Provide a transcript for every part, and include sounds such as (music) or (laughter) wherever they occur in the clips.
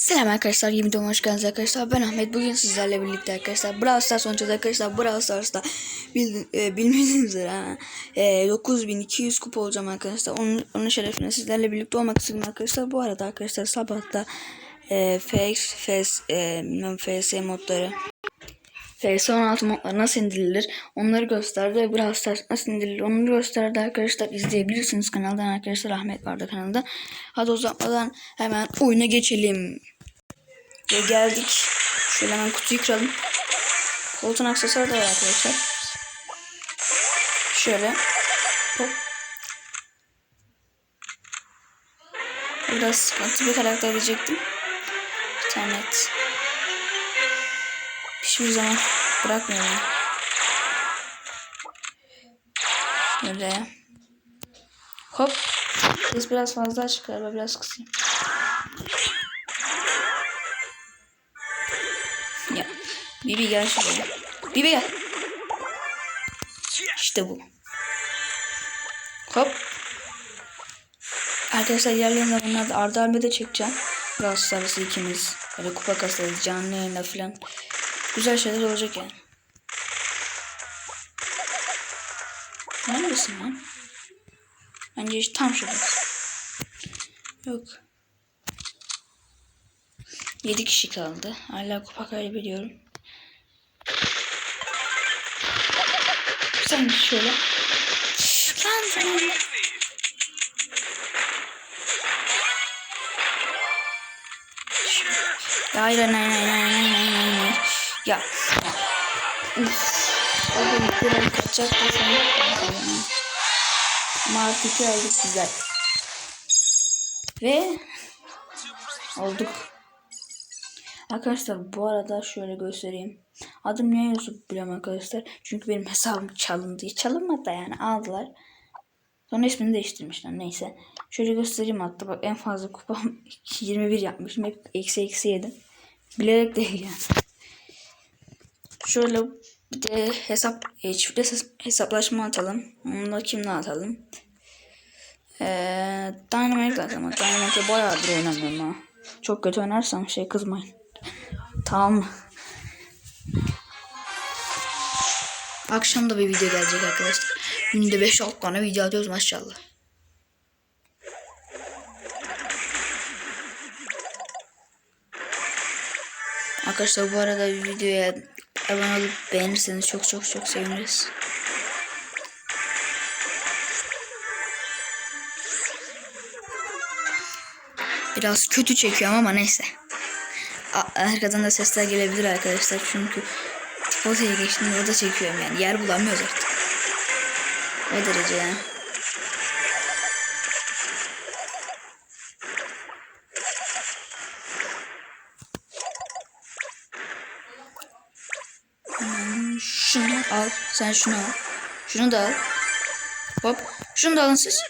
Selam arkadaşlar, yeni videoma hoş geldiniz arkadaşlar. Ben Ahmet. Bugün sizlerle birlikte arkadaşlar Brawl Stars oynayacağız arkadaşlar. Brawl Stars'ta bil, e, üzere ha, e, 9200 kupa olacağım arkadaşlar. Onun, onun şerefine sizlerle birlikte olmak istedim arkadaşlar. Bu arada arkadaşlar sabahta e, FX, FS, e, FS modları FS16 modları nasıl indirilir onları gösterdi ve Brawl nasıl indirilir onu gösterdi arkadaşlar. İzleyebilirsiniz kanaldan arkadaşlar. Ahmet vardı kanalda. Hadi uzatmadan hemen oyuna geçelim. Ve geldik. Şöyle hemen kutuyu kıralım. Koltuğun aksesuarı da var arkadaşlar. Şöyle. Hop. Biraz sıkıntı bir karakter diyecektim. İnternet hiçbir zaman bırakmıyorum. Böyle. Hop. Ses biraz fazla açık galiba biraz kısayım. Ya. Bibi gel şuraya. Bibi gel. İşte bu. Hop. Arkadaşlar ilerleyen zamanlarda Arda Almeda çekeceğim. Stars'ı ikimiz. Böyle kupa kasarız canlı yayında falan. Güzel şeyler olacak yani. Neredesin lan? Bence işte tam şurada. Yok. 7 kişi kaldı. Hala kupa kaybediyorum. Sen şöyle. Lan sen. Hayır hayır hayır hayır hayır hayır. Ya. Uf. O gün biraz kaçacak da sana. Ama artık güzel. Ve olduk. Arkadaşlar bu arada şöyle göstereyim. Adım niye Yusuf biliyorum arkadaşlar. Çünkü benim hesabım çalındı. Çalınmadı da yani aldılar. Sonra ismini değiştirmişler neyse. Şöyle göstereyim hatta bak en fazla kupam (laughs) 21 yapmışım. Hep eksi eksi yedim. Bilerek değil yani. Şöyle bir de hesap e, çiftli hesaplaşma atalım. Onu da kimle atalım? Ee, Dynamite atalım. Dynamite'e bayağıdır oynamıyorum ha. Çok kötü oynarsam şey kızmayın. Tamam? Akşam da bir video gelecek arkadaşlar. Günde 5-6 tane video atıyoruz maşallah. Arkadaşlar bu arada videoya abone olup beğenirseniz çok çok çok seviniriz. Biraz kötü çekiyorum ama neyse. Arkadan da sesler gelebilir arkadaşlar çünkü Potaya geçtiğimde orada çekiyorum yani yer bulamıyoruz artık. O derece yani. Şunu al. Sen şunu al. Şunu da al. Hop. Şunu da alın siz.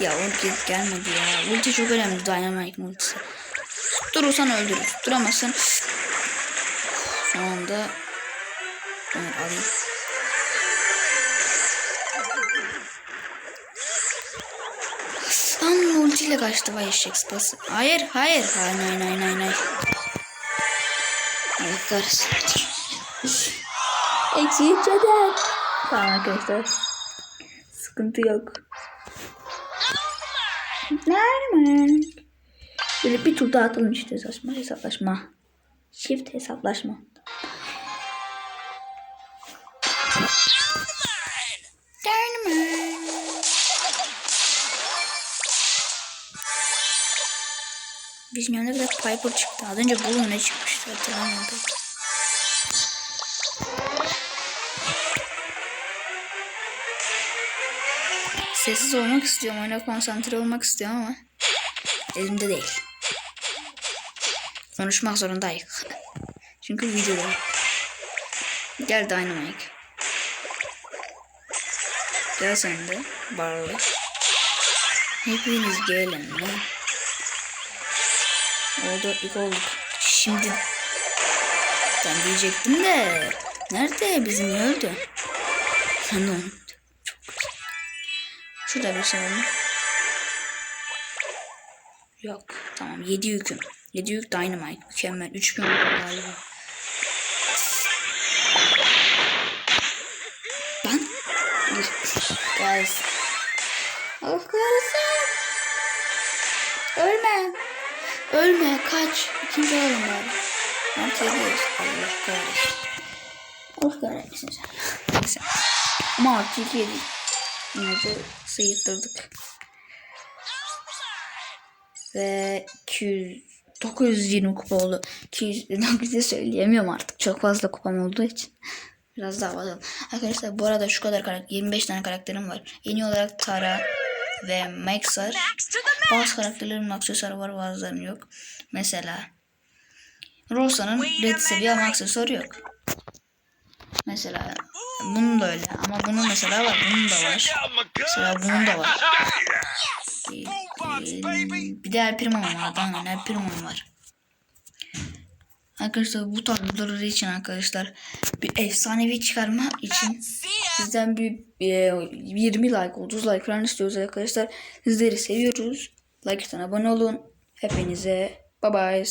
Ya o gel- gelmedi ya. Ulti çok önemli. Dynamite ultisi. Durursan öldürür. Duramazsan şu anda ben alayım. Lan ultiyle kaçtı vay eşek sıpası. Hayır hayır. Hayır hayır hayır hayır. hayır. Kahretsin. Eksi içeden. Tamam arkadaşlar. Sıkıntı yok. Nerede? Böyle bir tur daha atalım işte hesaplaşma. Hesaplaşma. Çift hesaplaşma. Bizim yanında bir de Piper çıktı. Az önce Bull ne çıkmıştı hatırlamıyorum. Sessiz olmak istiyorum. Oyuna konsantre olmak istiyorum ama elimde değil. Konuşmak zorundayım. Çünkü videoda. Gel Dynamite. Gel sen de. Barley. Hepiniz gelin lan. Oldu ilk olduk. Şimdi ben diyecektim de nerede bizim öldü? Sen de. Şurada bir mı? Yok. Tamam 7 yüküm. 7 yük Dynamite. Mükemmel. 3000 galiba. Lan. Dur. Guys. Allah kahretsin. Ölme. Ölme. Kaç. İkinci olalım bari. Artı yediyoruz. Allah kahretsin. Allah kahretsin sen. Neyse. Ama artı iki yedik. De sıyırttırdık. Ve 200, 920 kupa oldu. 200, 900 (laughs) söyleyemiyorum artık. Çok fazla kupam olduğu için. Biraz daha bakalım. Arkadaşlar bu arada şu kadar karakter, 25 tane karakterim var. Yeni olarak Tara ve Max var. Bazı karakterlerin aksesuarı var bazılarının yok. Mesela Rosa'nın red seviye ama aksesuarı yok. Mesela bunun da öyle ama bunun mesela var bunun da var. Mesela bunun da var. Ee, bir de El Primo'm var. Aynen El Primo'm var. Arkadaşlar bu tarz videoları için arkadaşlar bir efsanevi çıkarma için sizden bir e, 20 like 30 like falan istiyoruz arkadaşlar. Sizleri seviyoruz. Like abone olun. Hepinize bye bye.